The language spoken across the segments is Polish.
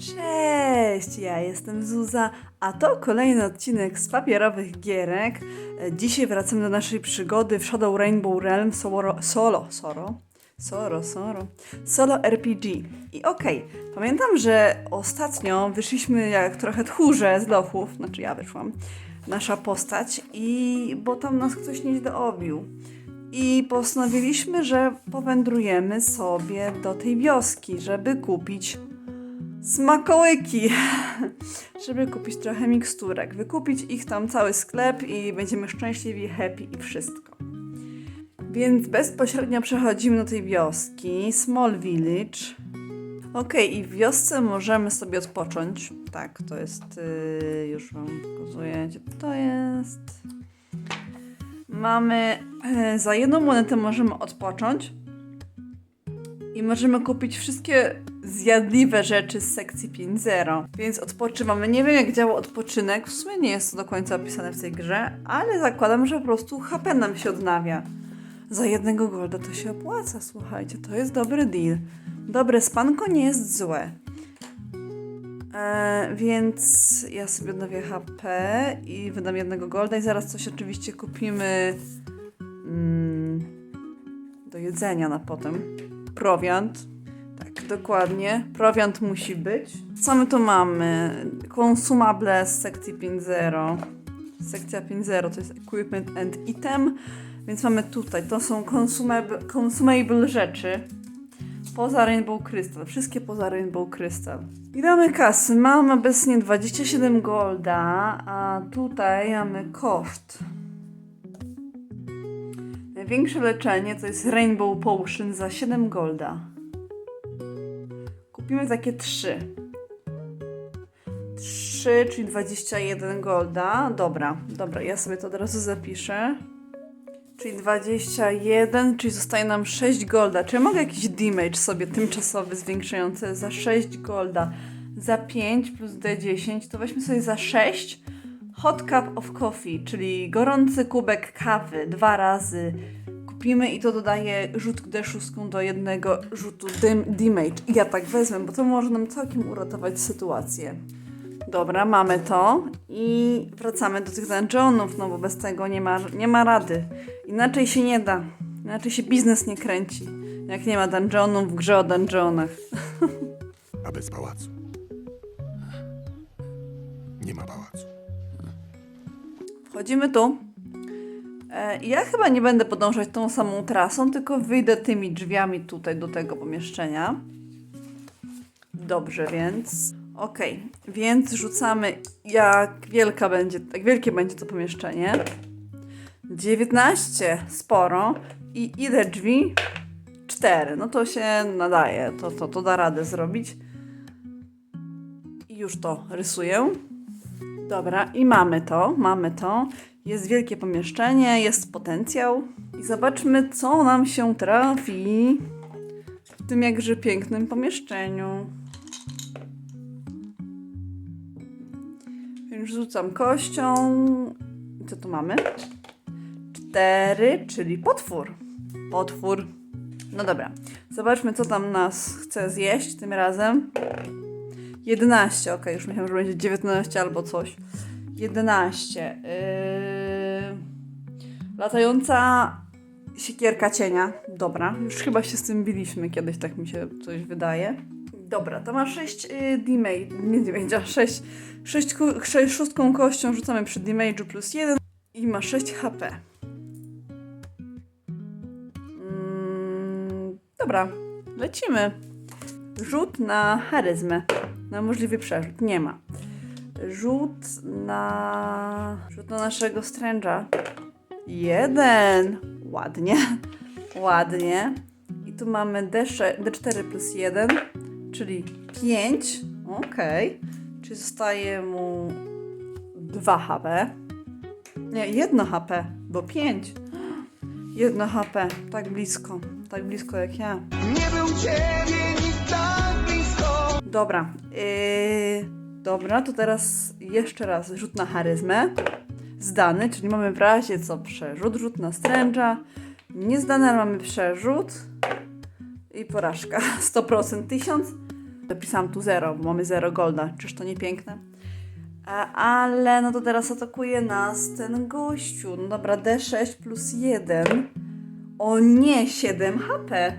Cześć, ja jestem Zuza, a to kolejny odcinek z papierowych gierek. Dzisiaj wracamy do naszej przygody w Shadow Rainbow Realm solo, solo, soro, soro, solo RPG. I okej, pamiętam, że ostatnio wyszliśmy jak trochę tchórze z lochów, znaczy ja wyszłam, nasza postać, i bo tam nas ktoś nieźle obił. I postanowiliśmy, że powędrujemy sobie do tej wioski, żeby kupić smakołyki, żeby kupić trochę miksturek, wykupić ich tam cały sklep i będziemy szczęśliwi, happy i wszystko. Więc bezpośrednio przechodzimy do tej wioski, Small Village. Okej, i w wiosce możemy sobie odpocząć. Tak, to jest, yy, już wam pokazuję, gdzie to jest. Mamy, e, za jedną monetę możemy odpocząć i możemy kupić wszystkie zjadliwe rzeczy z sekcji 5.0. Więc odpoczywamy. Nie wiem, jak działa odpoczynek. W sumie nie jest to do końca opisane w tej grze, ale zakładam, że po prostu HP nam się odnawia. Za jednego golda to się opłaca, słuchajcie. To jest dobry deal. Dobre spanko nie jest złe. E, więc ja sobie odnowię HP i wydam jednego golda i zaraz coś oczywiście kupimy mm, do jedzenia na potem. Prowiant. Tak, dokładnie. Prowiant musi być. Co my tu mamy? Consumable z sekcji 5.0. Sekcja 5.0 to jest Equipment and Item. Więc mamy tutaj, to są consumable, consumable rzeczy. Poza Rainbow Crystal. Wszystkie poza Rainbow Crystal. I damy kasy. Mam obecnie 27 golda, a tutaj mamy koszt. Największe leczenie to jest Rainbow Potion za 7 golda. Kupimy takie 3. 3, czyli 21 golda. Dobra, dobra, ja sobie to od razu zapiszę. Czyli 21, czyli zostaje nam 6 golda. Czy ja mogę jakiś damage sobie tymczasowy zwiększający za 6 golda? Za 5 plus D10, to weźmy sobie za 6 hot cup of coffee, czyli gorący kubek kawy dwa razy. Kupimy i to dodaje rzut D6 do jednego rzutu damage. I ja tak wezmę, bo to może nam całkiem uratować sytuację. Dobra, mamy to i wracamy do tych dungeonów, no bo bez tego nie ma, nie ma rady. Inaczej się nie da. Inaczej się biznes nie kręci. Jak nie ma dungeonów w grze o dungeonach. a bez pałacu. Nie ma pałacu. Wchodzimy tu. E, ja chyba nie będę podążać tą samą trasą, tylko wyjdę tymi drzwiami tutaj do tego pomieszczenia. Dobrze, więc. Okej, więc rzucamy jak wielka będzie, jak wielkie będzie to pomieszczenie. 19, sporo. I ile drzwi? 4. No to się nadaje, to, to, to da radę zrobić. I już to rysuję. Dobra, i mamy to, mamy to. Jest wielkie pomieszczenie, jest potencjał. I zobaczmy, co nam się trafi w tym jakże pięknym pomieszczeniu. Więc rzucam kością. Co tu mamy? Cztery, czyli potwór. Potwór. No dobra, zobaczmy, co tam nas chce zjeść tym razem. 11, ok, już myślałam, że będzie 19 albo coś. 11. Yy... Latająca siekierka cienia. Dobra, już chyba się z tym biliśmy kiedyś, tak mi się coś wydaje. Dobra, to ma 6 yy, damage, nie damage, 6, 6, 6 szóstką kością rzucamy przy damage'u plus 1 i ma 6 HP. Mm, dobra, lecimy. Rzut na charyzmę. Na możliwy przerzut. Nie ma. Rzut na. Rzut na naszego stręża. Jeden. Ładnie. Ładnie. I tu mamy D6, D4 plus 1, czyli 5. Okej. Czyli zostaje mu 2 HP. Nie, 1 HP, bo 5. 1 HP. Tak blisko. Tak blisko jak ja. Nie był ciebie nikt tak blisko. Dobra. Yy, dobra, to teraz jeszcze raz rzut na charyzmę. Zdany, czyli mamy w razie co przerzut, rzut na stręża. Niezdany, ale mamy przerzut. I porażka. 100%. 1000. Dopisałam tu 0, bo mamy 0 golda. Czyż to nie piękne? A, ale no to teraz atakuje nas ten gościu. No dobra, D6 plus 1. O nie, 7 HP.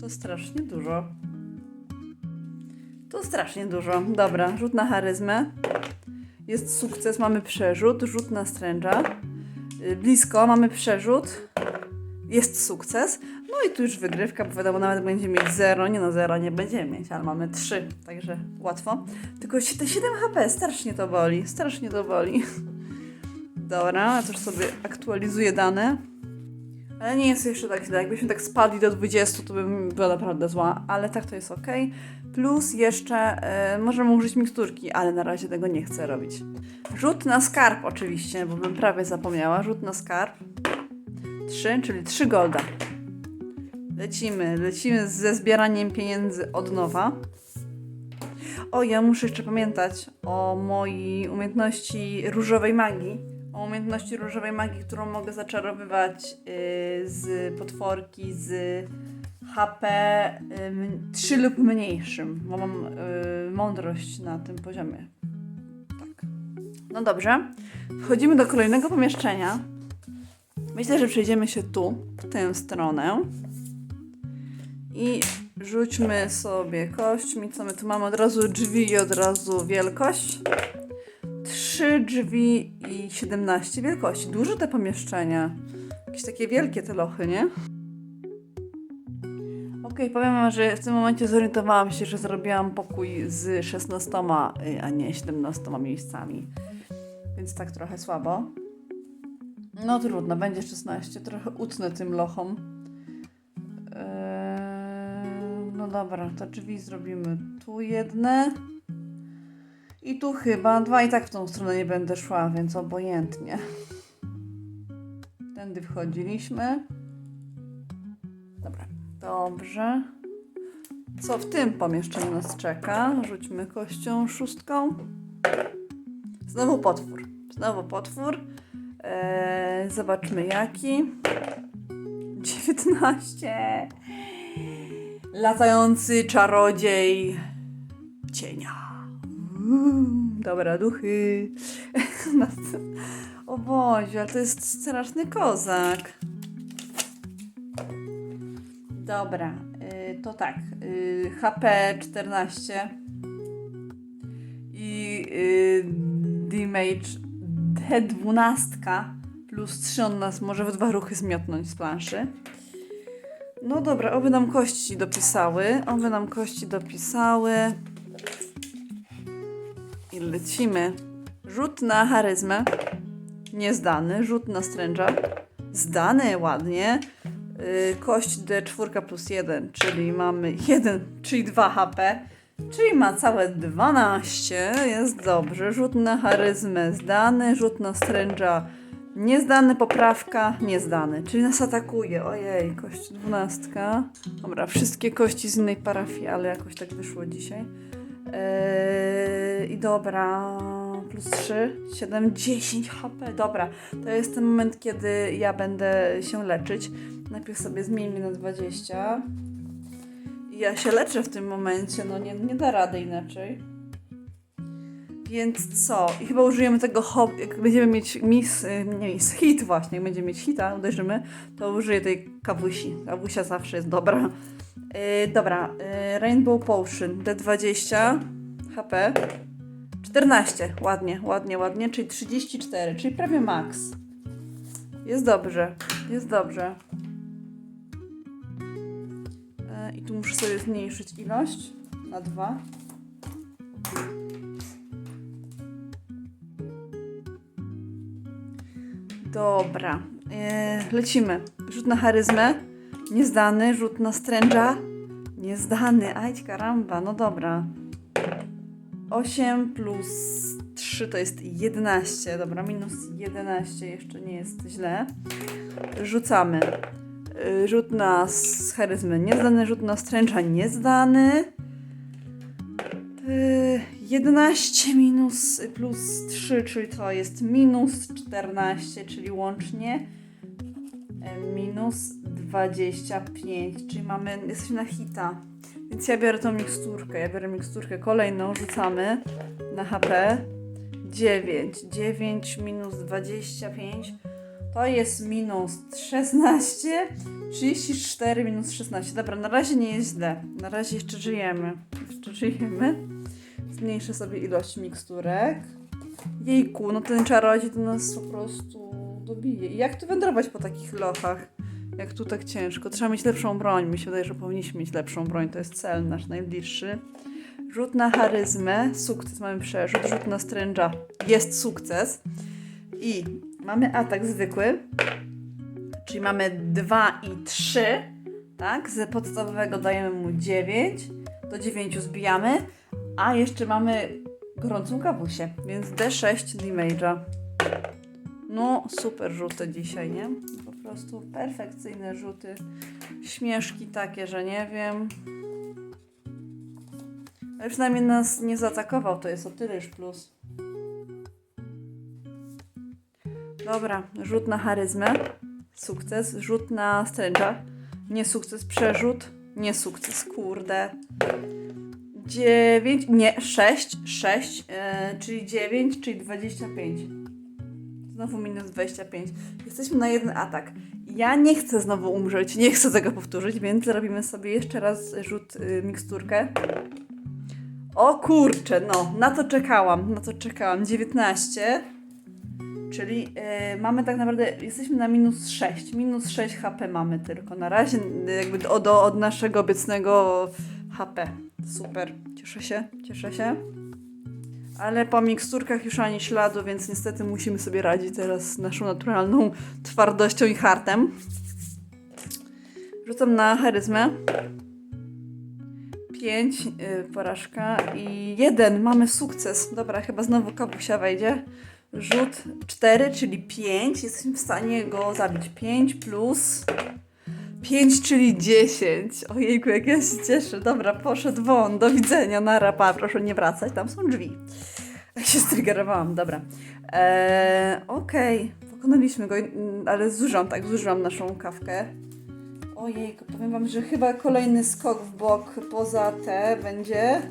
To strasznie dużo. To strasznie dużo. Dobra, rzut na charyzmę. Jest sukces, mamy przerzut. Rzut na stręża. Y, Blisko, mamy przerzut. Jest sukces. No i tu już wygrywka, bo wiadomo, nawet będzie mieć 0. Nie no, 0 nie będziemy mieć, ale mamy 3, także łatwo. Tylko te 7 HP, strasznie to boli. Strasznie to boli. Dobra, ja też sobie aktualizuję dane. Ale nie jest jeszcze tak źle. Jakbyśmy tak spadli do 20, to bym była naprawdę zła, ale tak to jest ok. Plus jeszcze e, możemy użyć miksturki, ale na razie tego nie chcę robić. Rzut na skarb oczywiście, bo bym prawie zapomniała. Rzut na skarb. 3, czyli 3 golda. Lecimy, lecimy ze zbieraniem pieniędzy od nowa. O, ja muszę jeszcze pamiętać o mojej umiejętności różowej magii. O umiejętności różowej magii, którą mogę zaczarowywać yy, z potworki z HP 3 lub mniejszym, bo mam yy, mądrość na tym poziomie. Tak. No dobrze. Wchodzimy do kolejnego pomieszczenia. Myślę, że przejdziemy się tu, w tę stronę. I rzućmy sobie kośćmi. Co my tu mamy? Od razu drzwi i od razu wielkość. Trzy drzwi i 17 wielkości. Duże te pomieszczenia. Jakieś takie wielkie te lochy, nie? Okej, powiem wam, że w tym momencie zorientowałam się, że zrobiłam pokój z 16, y, a nie 17 miejscami. Więc tak trochę słabo. No trudno, będzie 16. Trochę utnę tym lochom. Eee, no dobra, to drzwi zrobimy tu jedne. I tu chyba dwa i tak w tą stronę nie będę szła, więc obojętnie. Tędy wchodziliśmy. Dobra, dobrze. Co w tym pomieszczeniu nas czeka? Rzućmy kością szóstką. Znowu potwór. Znowu potwór. Eee, zobaczmy jaki. 19. Latający czarodziej cienia. Uuu, Dobra, duchy. o Boże, ale to jest straszny kozak. Dobra, y, to tak. y, HP 14 i y, damage D12 plus 3 on nas może w dwa ruchy zmiotnąć z planszy. No dobra, oby nam kości dopisały. Oby nam kości dopisały. Lecimy. Rzut na charyzmę. Niezdany. Rzut na stręża. Zdany, ładnie. Yy, kość D4 plus 1, czyli mamy 1, czyli 2 HP. Czyli ma całe 12. Jest dobrze. Rzut na charyzmę zdany. Rzut na stręża Niezdany, poprawka, niezdany. Czyli nas atakuje. Ojej, kość dwunastka. Dobra, wszystkie kości z innej parafii, ale jakoś tak wyszło dzisiaj. Eee, I dobra, plus 3, 7, 10 HP. Dobra, to jest ten moment, kiedy ja będę się leczyć. Najpierw sobie zmieńmy na 20. I ja się leczę w tym momencie, no nie, nie da rady inaczej. Więc co? I chyba użyjemy tego hop, jak będziemy mieć mis, y, nie mis, hit właśnie, jak będziemy mieć hita, uderzymy, to użyję tej kawusi. Kawusia zawsze jest dobra. Yy, dobra, yy, Rainbow Potion, D20, HP, 14, ładnie, ładnie, ładnie, czyli 34, czyli prawie max. Jest dobrze, jest dobrze. Yy, I tu muszę sobie zmniejszyć ilość na 2. Dobra, e, lecimy. Rzut na charyzmę. Niezdany. Rzut na stręża. Niezdany. Aj, karamba. No dobra. 8 plus 3 to jest 11. Dobra, minus 11 jeszcze nie jest źle. Rzucamy. Rzut na charyzmę niezdany. Rzut na stręża niezdany. E, 11 minus plus 3, czyli to jest minus 14, czyli łącznie e, minus 2. 25, czyli mamy, jesteśmy na hita. Więc ja biorę tą miksturkę, ja biorę miksturkę kolejną, rzucamy na HP. 9, 9 minus 25 to jest minus 16, 34 minus 16. Dobra, na razie nie jest źle. Na razie jeszcze żyjemy. Jeszcze żyjemy. Zmniejszę sobie ilość miksturek. Jejku, no ten czarodziej to nas po prostu dobije. I jak tu wędrować po takich lochach? Jak tu tak ciężko? Trzeba mieć lepszą broń. Mi się wydaje, że powinniśmy mieć lepszą broń. To jest cel nasz najbliższy. Rzut na charyzmę. Sukces mamy przerzut. Rzut na stręża. Jest sukces. I mamy atak zwykły. Czyli mamy 2 i 3. Tak? Z podstawowego dajemy mu 9. Do 9 zbijamy. A jeszcze mamy gorącą kawusię, więc D6 damage'a. No, super rzuty dzisiaj, nie? Po prostu perfekcyjne rzuty. Śmieszki takie, że nie wiem. Ale przynajmniej nas nie zaatakował, to jest o tyle już plus. Dobra, rzut na charyzmę. Sukces. Rzut na stręcza. Nie sukces. Przerzut. Nie sukces. Kurde. 9, nie, 6, 6, e, czyli 9, czyli 25. Znowu minus 25. Jesteśmy na jeden atak. Ja nie chcę znowu umrzeć, nie chcę tego powtórzyć, więc zrobimy sobie jeszcze raz rzut y, miksturkę. O kurczę, no, na to czekałam, na to czekałam. 19, czyli y, mamy tak naprawdę, jesteśmy na minus 6. Minus 6 HP mamy tylko na razie, jakby do, od naszego obecnego HP. Super, cieszę się, cieszę się. Ale po miksturkach już ani śladu, więc niestety musimy sobie radzić teraz naszą naturalną twardością i hartem. Rzucam na charyzmę. 5, yy, porażka i 1, mamy sukces. Dobra, chyba znowu kapusia wejdzie. Rzut 4, czyli 5. Jesteśmy w stanie go zabić. 5 plus 5, czyli 10. Ojejku, jak ja się cieszę. Dobra, poszedł won. Do widzenia. Na rapa, proszę nie wracać. Tam są drzwi. Ja się striggerowałam, dobra. Eee, Okej, pokonaliśmy go, mm, ale zużyłam, tak, zużyłam naszą kawkę. Ojejku, powiem wam, że chyba kolejny skok w bok poza te będzie.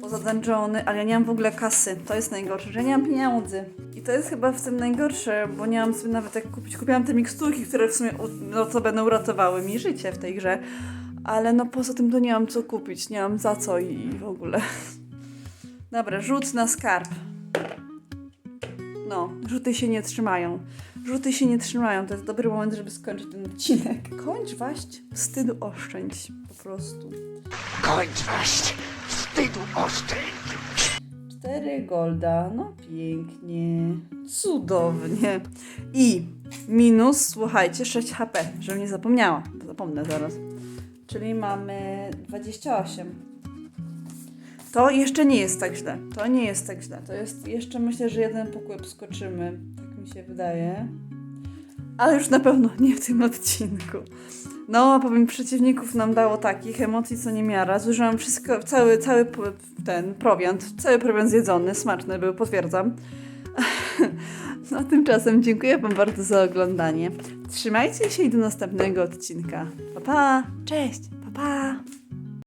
Poza dungeony, ale ja nie mam w ogóle kasy. To jest najgorsze, że nie mam pieniędzy. I to jest chyba w tym najgorsze, bo nie mam sobie nawet jak kupić. Kupiłam te miksturki, które w sumie no to będą uratowały mi życie w tej grze. Ale no poza tym to nie mam co kupić, nie mam za co i w ogóle. Dobra, rzut na skarb. No, rzuty się nie trzymają. Rzuty się nie trzymają. To jest dobry moment, żeby skończyć ten odcinek. Kończ waść, wstydu oszczędź. Po prostu. Kończ waść, wstydu oszczędź. Cztery golda. No pięknie. Cudownie. I minus, słuchajcie, 6 HP, żebym nie zapomniała. bo Zapomnę zaraz. Czyli mamy 28. To jeszcze nie jest tak źle. To nie jest tak źle. To jest jeszcze myślę, że jeden pokój skoczymy. Tak mi się wydaje. Ale już na pewno nie w tym odcinku. No, powiem, przeciwników nam dało takich emocji, co nie miara. Zużyłam wszystko, cały, cały ten prowiant, cały prowiant zjedzony, smaczny był, potwierdzam. No, tymczasem dziękuję Wam bardzo za oglądanie. Trzymajcie się i do następnego odcinka. Pa, pa! Cześć! Pa, pa!